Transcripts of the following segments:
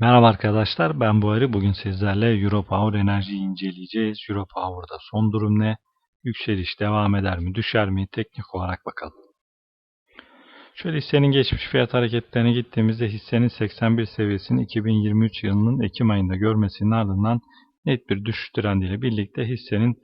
Merhaba arkadaşlar ben Buhari. Bugün sizlerle Europower enerjiyi inceleyeceğiz. Europower'da son durum ne? Yükseliş devam eder mi? Düşer mi? Teknik olarak bakalım. Şöyle hissenin geçmiş fiyat hareketlerine gittiğimizde hissenin 81 seviyesini 2023 yılının Ekim ayında görmesinin ardından net bir düşüş trendiyle birlikte hissenin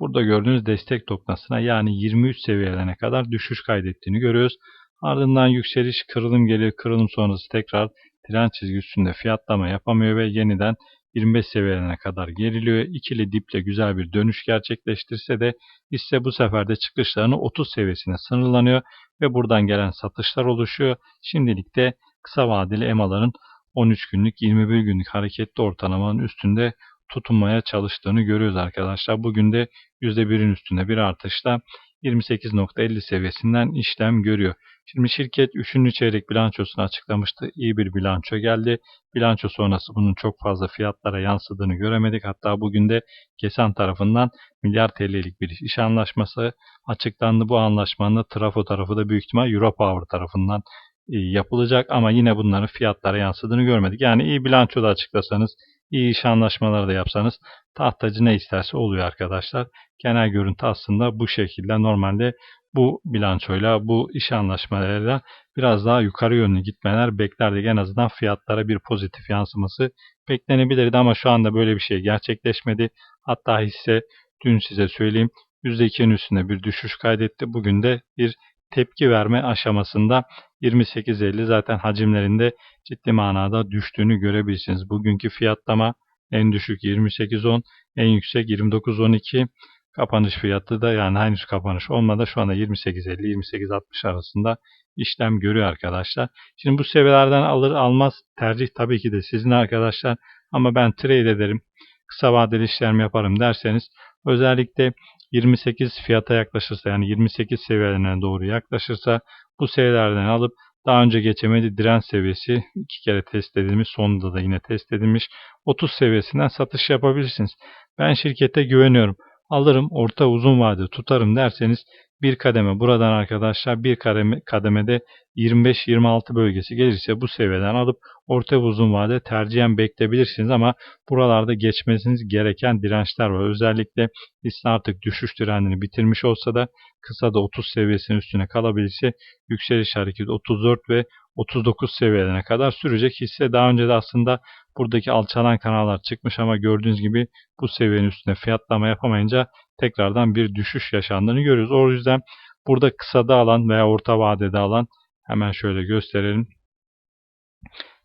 burada gördüğünüz destek noktasına yani 23 seviyelerine kadar düşüş kaydettiğini görüyoruz. Ardından yükseliş kırılım geliyor. Kırılım sonrası tekrar tren çizgi üstünde fiyatlama yapamıyor ve yeniden 25 seviyelerine kadar geriliyor. İkili diple güzel bir dönüş gerçekleştirse de hisse bu sefer de çıkışlarını 30 seviyesine sınırlanıyor ve buradan gelen satışlar oluşuyor. Şimdilik de kısa vadeli EMA'ların 13 günlük 21 günlük hareketli ortalamanın üstünde tutunmaya çalıştığını görüyoruz arkadaşlar. Bugün de %1'in üstünde bir artışla 28.50 seviyesinden işlem görüyor. Şimdi şirket 3. çeyrek bilançosunu açıklamıştı. İyi bir bilanço geldi. Bilanço sonrası bunun çok fazla fiyatlara yansıdığını göremedik. Hatta bugün de Kesan tarafından milyar TL'lik bir iş anlaşması açıklandı. Bu anlaşmanın da Trafo tarafı da büyük ihtimal Europower tarafından e, yapılacak ama yine bunların fiyatlara yansıdığını görmedik. Yani iyi bilanço da açıklasanız, iyi iş anlaşmaları da yapsanız tahtacı ne isterse oluyor arkadaşlar. Genel görüntü aslında bu şekilde. Normalde bu bilançoyla, bu iş anlaşmalarıyla biraz daha yukarı yönlü gitmeler beklerdik. En azından fiyatlara bir pozitif yansıması beklenebilirdi ama şu anda böyle bir şey gerçekleşmedi. Hatta hisse dün size söyleyeyim %2'nin üstünde bir düşüş kaydetti. Bugün de bir tepki verme aşamasında 28.50 zaten hacimlerinde ciddi manada düştüğünü görebilirsiniz. Bugünkü fiyatlama en düşük 28.10, en yüksek 29.12. Kapanış fiyatı da yani henüz kapanış olmadı. Şu anda 28.50-28.60 arasında işlem görüyor arkadaşlar. Şimdi bu seviyelerden alır almaz tercih tabii ki de sizin arkadaşlar. Ama ben trade ederim. Kısa vadeli işlem yaparım derseniz özellikle 28 fiyata yaklaşırsa yani 28 seviyelerine doğru yaklaşırsa bu seviyelerden alıp daha önce geçemedi direnç seviyesi iki kere test edilmiş. Sonunda da yine test edilmiş. 30 seviyesinden satış yapabilirsiniz. Ben şirkete güveniyorum. Alırım orta uzun vade tutarım derseniz bir kademe buradan arkadaşlar bir kademe, kademede 25-26 bölgesi gelirse bu seviyeden alıp orta uzun vade tercihen bekleyebilirsiniz ama buralarda geçmesiniz gereken dirençler var. Özellikle hisse artık düşüş trendini bitirmiş olsa da kısa da 30 seviyesinin üstüne kalabilirse yükseliş hareketi 34 ve 39 seviyelerine kadar sürecek. Hisse daha önce de aslında buradaki alçalan kanallar çıkmış ama gördüğünüz gibi bu seviyenin üstüne fiyatlama yapamayınca tekrardan bir düşüş yaşandığını görüyoruz. O yüzden burada kısada alan veya orta vadede alan hemen şöyle gösterelim.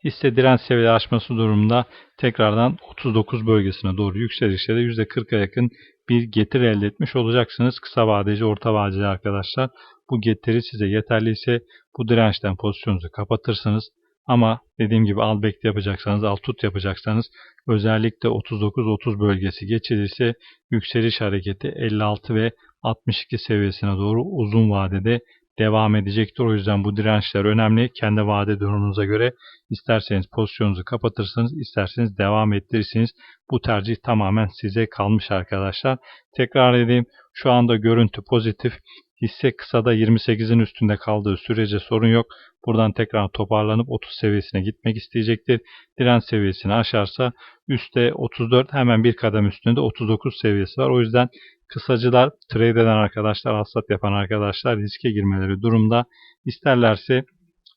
Hisse direnç seviye aşması durumunda tekrardan 39 bölgesine doğru yükselişte de %40'a yakın bir getir elde etmiş olacaksınız. Kısa vadeci, orta vadeci arkadaşlar. Bu getiri size yeterliyse bu dirençten pozisyonunuzu kapatırsınız. Ama dediğim gibi al bekle yapacaksanız, al tut yapacaksanız özellikle 39-30 bölgesi geçilirse yükseliş hareketi 56 ve 62 seviyesine doğru uzun vadede devam edecektir. O yüzden bu dirençler önemli. Kendi vade durumunuza göre isterseniz pozisyonunuzu kapatırsınız, isterseniz devam ettirirsiniz. Bu tercih tamamen size kalmış arkadaşlar. Tekrar edeyim. Şu anda görüntü pozitif. Hisse kısada 28'in üstünde kaldığı sürece sorun yok. Buradan tekrar toparlanıp 30 seviyesine gitmek isteyecektir. Direnç seviyesini aşarsa üstte 34 hemen bir kadem üstünde 39 seviyesi var. O yüzden kısacılar, trade eden arkadaşlar, hasat yapan arkadaşlar riske girmeleri durumda. İsterlerse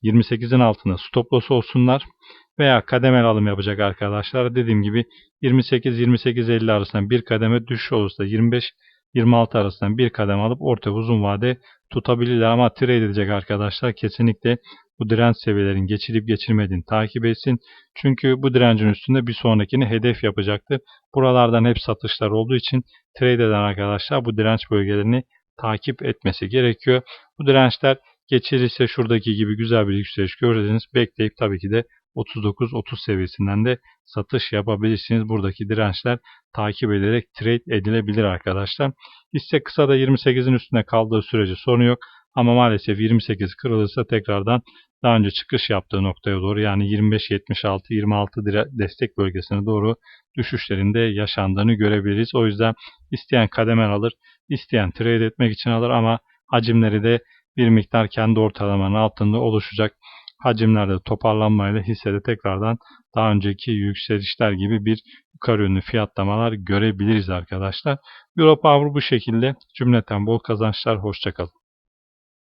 28'in altına stop loss olsunlar veya kademeli alım yapacak arkadaşlar. Dediğim gibi 28-28-50 arasında bir kademe düşüş olursa 25 26 arasından bir kadem alıp orta uzun vade tutabilirler. Ama trade edecek arkadaşlar kesinlikle bu direnç seviyelerin geçilip geçilmediğini takip etsin. Çünkü bu direncin üstünde bir sonrakini hedef yapacaktır. Buralardan hep satışlar olduğu için trade eden arkadaşlar bu direnç bölgelerini takip etmesi gerekiyor. Bu dirençler geçirirse şuradaki gibi güzel bir yükseliş görürseniz bekleyip tabii ki de 39-30 seviyesinden de satış yapabilirsiniz. Buradaki dirençler takip ederek trade edilebilir arkadaşlar. Hisse kısa da 28'in üstünde kaldığı sürece sorun yok. Ama maalesef 28 kırılırsa tekrardan daha önce çıkış yaptığı noktaya doğru yani 25-76-26 destek bölgesine doğru düşüşlerinde yaşandığını görebiliriz. O yüzden isteyen kademel alır, isteyen trade etmek için alır ama hacimleri de bir miktar kendi ortalamanın altında oluşacak. hacimlerde toparlanmayla hissede tekrardan daha önceki yükselişler gibi bir yukarı yönlü fiyatlamalar görebiliriz arkadaşlar. Europower bu şekilde cümleten bol kazançlar. Hoşçakalın.